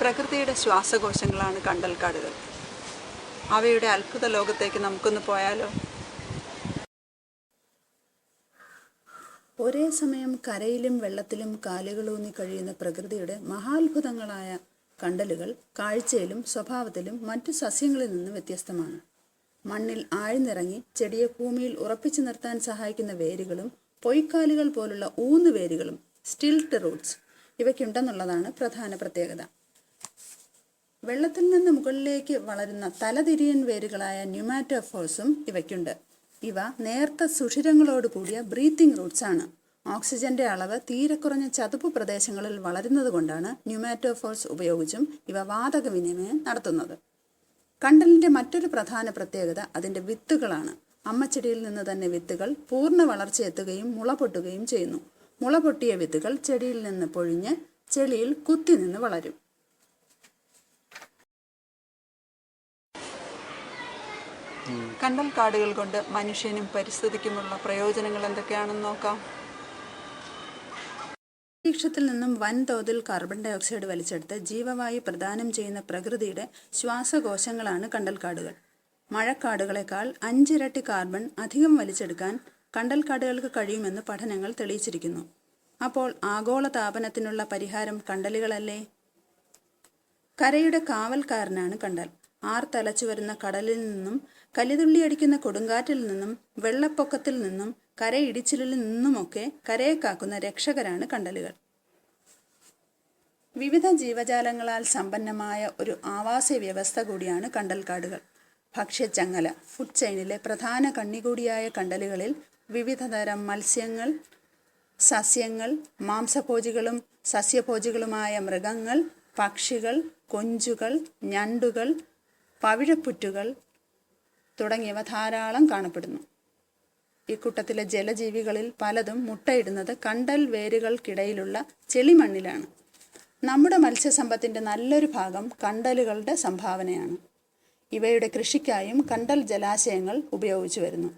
പ്രകൃതിയുടെ ശ്വാസകോശങ്ങളാണ് കണ്ടൽക്കാടുകൾ. അവയുടെ അത്ഭുത ലോകത്തേക്ക് നമുക്കൊന്ന് പോയാലോ? ഒരേ സമയം കരയിലും വെള്ളത്തിലും കാലുകളൂന്നി കഴിയുന്ന പ്രകൃതിയുടെ മഹാത്ഭുതങ്ങളായ കണ്ടലുകൾ കാഴ്ചയിലും സ്വഭാവത്തിലും മറ്റു സസ്യങ്ങളിൽ നിന്ന് വ്യത്യസ്തമാണ്. മണ്ണിൽ ആഴ്ന്നിറങ്ങി ചെടിയെ ഭൂമിയിൽ ഉറപ്പിച്ചു നിർത്താൻ സഹായിക്കുന്ന വേരുകളും പൊയ്ക്കാലുകൾ പോലുള്ള ഊന്നുവേരുകളും സ്റ്റിൽട്ട് റൂട്ട്സ് ഇവയ്ക്കുണ്ടെന്നുള്ളതാണ് പ്രധാന പ്രത്യേകത. വെള്ളത്തിൽ നിന്ന് മുകളിലേക്ക് വളരുന്ന തലതിരിയൻ വേരുകളായ ന്യൂമാറ്റോഫോഴ്സും ഇവയ്ക്കുണ്ട്. ഇവ നേർത്ത സുഷിരങ്ങളോട് കൂടിയ ബ്രീത്തിങ് റൂട്ട്സ് ആണ്. ഓക്സിജന്റെ അളവ് തീരെ കുറഞ്ഞ ചതുപ്പ് പ്രദേശങ്ങളിൽ വളരുന്നത് കൊണ്ടാണ് ന്യൂമാറ്റോഫോഴ്സ് ഉപയോഗിച്ചും ഇവ വാതക വിനിമയം നടത്തുന്നത്. കണ്ടലിന്റെ മറ്റൊരു പ്രധാന പ്രത്യേകത അതിന്റെ വിത്തുകളാണ്. അമ്മച്ചെടിയിൽ നിന്ന് തന്നെ വിത്തുകൾ പൂർണ വളർച്ചയെത്തുകയും മുള പൊട്ടുകയും ചെയ്യുന്നു. മുള പൊട്ടിയ വിത്തുകൾ ചെടിയിൽ നിന്ന് പൊഴിഞ്ഞ് ചെളിയിൽ കുത്തി നിന്ന് വളരും. കണ്ടൽ കാടുകൾ കൊണ്ട് മനുഷ്യനും പരിസ്ഥിതിക്കുമുള്ള പ്രയോജനങ്ങൾ എന്തൊക്കെയാണെന്ന് നോക്കാം. അന്തരീക്ഷത്തിൽ നിന്നും വൻതോതിൽ കാർബൺ ഡൈ ഓക്സൈഡ് വലിച്ചെടുത്ത് ജീവവായു പ്രദാനം ചെയ്യുന്ന പ്രകൃതിയുടെ ശ്വാസകോശങ്ങളാണ് കണ്ടൽക്കാടുകൾ. മഴക്കാടുകളെക്കാൾ അഞ്ചിരട്ടി കാർബൺ അധികം വലിച്ചെടുക്കാൻ കണ്ടൽക്കാടുകൾക്ക് കഴിയുമെന്ന് പഠനങ്ങൾ തെളിയിച്ചിരിക്കുന്നു. അപ്പോൾ ആഗോള താപനത്തിനുള്ള പരിഹാരം കണ്ടലുകളല്ലേ? കരയുടെ കാവൽക്കാരനാണ് കണ്ടൽ. ആർ തലച്ചു വരുന്ന കടലിൽ നിന്നും കലിതുള്ളിയടിക്കുന്ന കൊടുങ്കാറ്റിൽ നിന്നും വെള്ളപ്പൊക്കത്തിൽ നിന്നും കരയിടിച്ചിലിൽ നിന്നുമൊക്കെ കരയെ കാക്കുന്ന രക്ഷകരാണ് കണ്ടലുകൾ. വിവിധ ജീവജാലങ്ങളാൽ സമ്പന്നമായ ഒരു ആവാസ വ്യവസ്ഥ കൂടിയാണ് കണ്ടൽക്കാടുകൾ. ഭക്ഷ്യച്ചങ്ങല ഫുഡ് ചെയിനിലെ പ്രധാന കണ്ണികൂടിയായ കണ്ടലുകളിൽ വിവിധതരം മത്സ്യങ്ങൾ സസ്യങ്ങൾ മാംസഭോജികളും സസ്യഭോജികളുമായ മൃഗങ്ങൾ പക്ഷികൾ കൊഞ്ചുകൾ ഞണ്ടുകൾ പവിഴപ്പുറ്റുകൾ തുടങ്ങിയവ ധാരാളം കാണപ്പെടുന്നു. ഇക്കൂട്ടത്തിലെ ജലജീവികളിൽ പലതും മുട്ടയിടുന്നത് കണ്ടൽ വേരുകൾക്കിടയിലുള്ള ചെളിമണ്ണിലാണ്. നമ്മുടെ മത്സ്യസമ്പത്തിന്റെ നല്ലൊരു ഭാഗം കണ്ടലുകളുടെ സംഭാവനയാണ്. ഇവയുടെ കൃഷിക്കായും കണ്ടൽ ജലാശയങ്ങൾ ഉപയോഗിച്ചു വരുന്നു.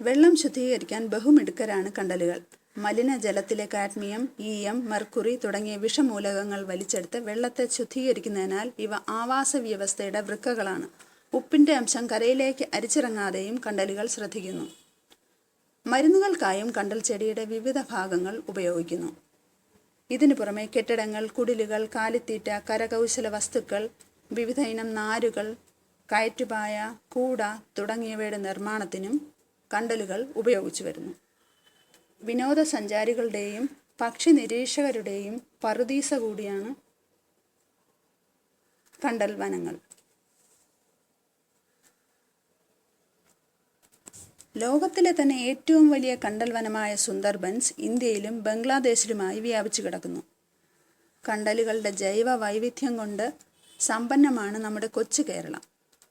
വെള്ളം ശുദ്ധീകരിക്കാൻ ബഹുമിടുക്കരാണ് കണ്ടലുകൾ. മലിനജലത്തിലെ കാഡ്മിയം ഈയം മെർക്കുറി തുടങ്ങിയ വിഷമൂലകങ്ങൾ വലിച്ചെടുത്ത് വെള്ളത്തെ ശുദ്ധീകരിക്കുന്നതിനാൽ ഇവ ആവാസ വ്യവസ്ഥയുടെ വൃക്കകളാണ്. ഉപ്പിന്റെ അംശം കരയിലേക്ക് അരിച്ചിറങ്ങാതെയും കണ്ടലുകൾ ശ്രദ്ധിക്കുന്നു. മരുന്നുകൾക്കായും കണ്ടൽ ചെടിയുടെ വിവിധ ഭാഗങ്ങൾ ഉപയോഗിക്കുന്നു. ഇതിനു പുറമെ കെട്ടിടങ്ങൾ കുടിലുകൾ കാലിത്തീറ്റ കരകൗശല വസ്തുക്കൾ വിവിധ ഇനം നാരുകൾ കയറ്റുപായ കൂട തുടങ്ങിയവയുടെ നിർമ്മാണത്തിനും കണ്ടലുകൾ ഉപയോഗിച്ചു വരുന്നു. വിനോദസഞ്ചാരികളുടെയും പക്ഷി നിരീക്ഷകരുടെയും പറുദീസ കൂടിയാണ് കണ്ടൽ വനങ്ങൾ ലോകത്തിലെ തന്നെ ഏറ്റവും വലിയ കണ്ടൽ വനമായ സുന്ദർബൻസ് ഇന്ത്യയിലും ബംഗ്ലാദേശിലുമായി വ്യാപിച്ചു കിടക്കുന്നു. കണ്ടലുകളുടെ ജൈവ വൈവിധ്യം കൊണ്ട് സമ്പന്നമാണ് നമ്മുടെ കൊച്ചു കേരളം.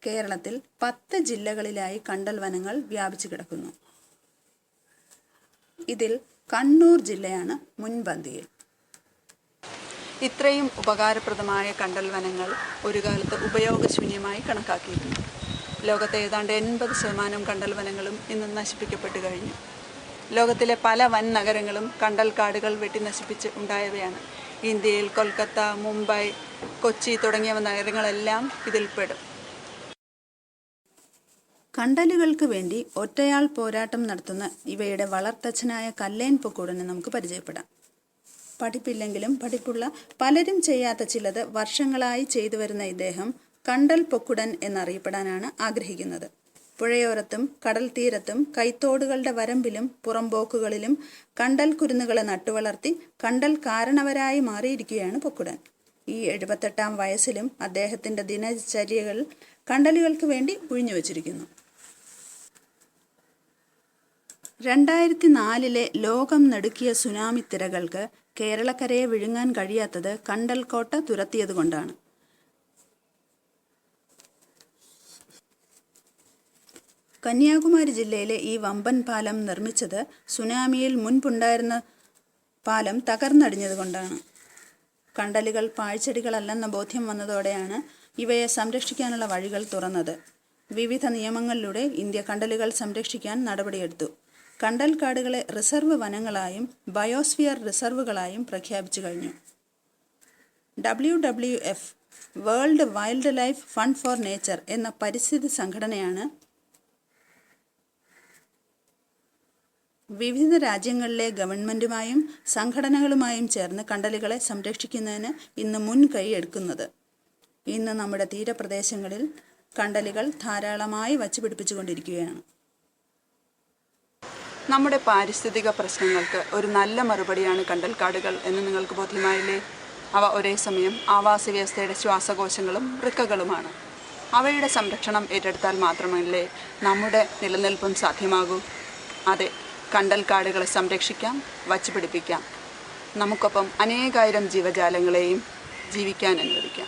കേരളത്തിൽ പത്ത് ജില്ലകളിലായി കണ്ടൽ വനങ്ങൾ വ്യാപിച്ചു കിടക്കുന്നു. ഇതിൽ കണ്ണൂർ ജില്ലയാണ് മുൻപന്തിയിൽ. ഇത്രയും ഉപകാരപ്രദമായ കണ്ടൽ വനങ്ങൾ ഒരു കാലത്ത് ഉപയോഗശൂന്യമായി കണക്കാക്കിയിരുന്നു ലോകത്തെ ഏതാണ്ട് എൺപത് ശതമാനം കണ്ടൽ വനങ്ങളും ഇന്ന് നശിപ്പിക്കപ്പെട്ടു കഴിഞ്ഞു. ലോകത്തിലെ പല വൻ നഗരങ്ങളും കണ്ടൽ കാടുകൾ വെട്ടി നശിപ്പിച്ച് ഉണ്ടായവയാണ്. ഇന്ത്യയിൽ കൊൽക്കത്ത മുംബൈ കൊച്ചി തുടങ്ങിയ നഗരങ്ങളെല്ലാം ഇതിൽപ്പെടും. കണ്ടലുകൾക്ക് വേണ്ടി ഒറ്റയാൾ പോരാട്ടം നടത്തുന്ന ഇവയുടെ വളർത്തച്ഛനായ കല്ലേൻ പൊക്കൂടനെ നമുക്ക് പരിചയപ്പെടാം. പഠിപ്പില്ലെങ്കിലും പഠിപ്പുള്ള പലരും ചെയ്യാത്ത ചിലത് വർഷങ്ങളായി ചെയ്തു വരുന്ന ഇദ്ദേഹം കണ്ടൽ പൊക്കുടൻ എന്നറിയപ്പെടാനാണ് ആഗ്രഹിക്കുന്നത്. പുഴയോരത്തും കടൽ തീരത്തും കൈത്തോടുകളുടെ വരമ്പിലും പുറംപോക്കുകളിലും കണ്ടൽ കുരുന്നുകളെ നട്ടുവളർത്തി കണ്ടൽ കാരണവരായി മാറിയിരിക്കുകയാണ് പൊക്കുടൻ. ഈ എഴുപത്തെട്ടാം വയസ്സിലും അദ്ദേഹത്തിന്റെ ദിനചര്യകൾ കണ്ടലുകൾക്ക് വേണ്ടി ഒഴിഞ്ഞുവച്ചിരിക്കുന്നു രണ്ടായിരത്തി നാലിലെ ലോകം നടുക്കിയ സുനാമി തിരകൾക്ക് കേരളക്കരയെ വിഴുങ്ങാൻ കഴിയാത്തത് കണ്ടൽക്കോട്ട തുരത്തിയതുകൊണ്ടാണ്. കന്യാകുമാരി ജില്ലയിലെ ഈ വമ്പൻ പാലം നിർമ്മിച്ചത് സുനാമിയിൽ മുൻപുണ്ടായിരുന്ന പാലം തകർന്നടിഞ്ഞതുകൊണ്ടാണ്. കണ്ടലുകൾ പാഴ്ചെടികളല്ലെന്ന ബോധ്യം വന്നതോടെയാണ് ഇവയെ സംരക്ഷിക്കാനുള്ള വഴികൾ തുറന്നത്. വിവിധ നിയമങ്ങളിലൂടെ ഇന്ത്യ കണ്ടലുകൾ സംരക്ഷിക്കാൻ നടപടിയെടുത്തു. കണ്ടൽ കാടുകളെ റിസർവ് വനങ്ങളായും ബയോസ്ഫിയർ റിസർവുകളായും പ്രഖ്യാപിച്ചു കഴിഞ്ഞു. W W F world wildlife fund for nature എന്ന പരിസ്ഥിതി സംഘടനയാണ് വിവിധ രാജ്യങ്ങളിലെ ഗവൺമെന്റുമായും സംഘടനകളുമായും ചേർന്ന് കണ്ടലുകളെ സംരക്ഷിക്കുന്നതിന് ഇന്ന് മുൻകൈ എടുക്കുന്നത്. ഇന്ന് നമ്മുടെ തീരപ്രദേശങ്ങളിൽ കണ്ടലുകൾ ധാരാളമായി വച്ചുപിടിപ്പിച്ചുകൊണ്ടിരിക്കുകയാണ്. നമ്മുടെ പാരിസ്ഥിതിക പ്രശ്നങ്ങൾക്ക് ഒരു നല്ല മറുപടിയാണ് കണ്ടൽക്കാടുകൾ എന്ന് നിങ്ങൾക്ക് ബോധ്യമായില്ലേ? അവ ഒരേ സമയം ആവാസ വ്യവസ്ഥയുടെ ശ്വാസകോശങ്ങളും വൃക്കകളുമാണ്. അവയുടെ സംരക്ഷണം ഏറ്റെടുത്താൽ മാത്രമല്ലേ നമ്മുടെ നിലനിൽപ്പും സാധ്യമാകൂ? അതെ കണ്ടൽക്കാടുകളെ സംരക്ഷിക്കാം വച്ചുപിടിപ്പിക്കാം നമുക്കൊപ്പം അനേകായിരം ജീവജാലങ്ങളെയും ജീവിക്കാൻ അനുവദിക്കാം.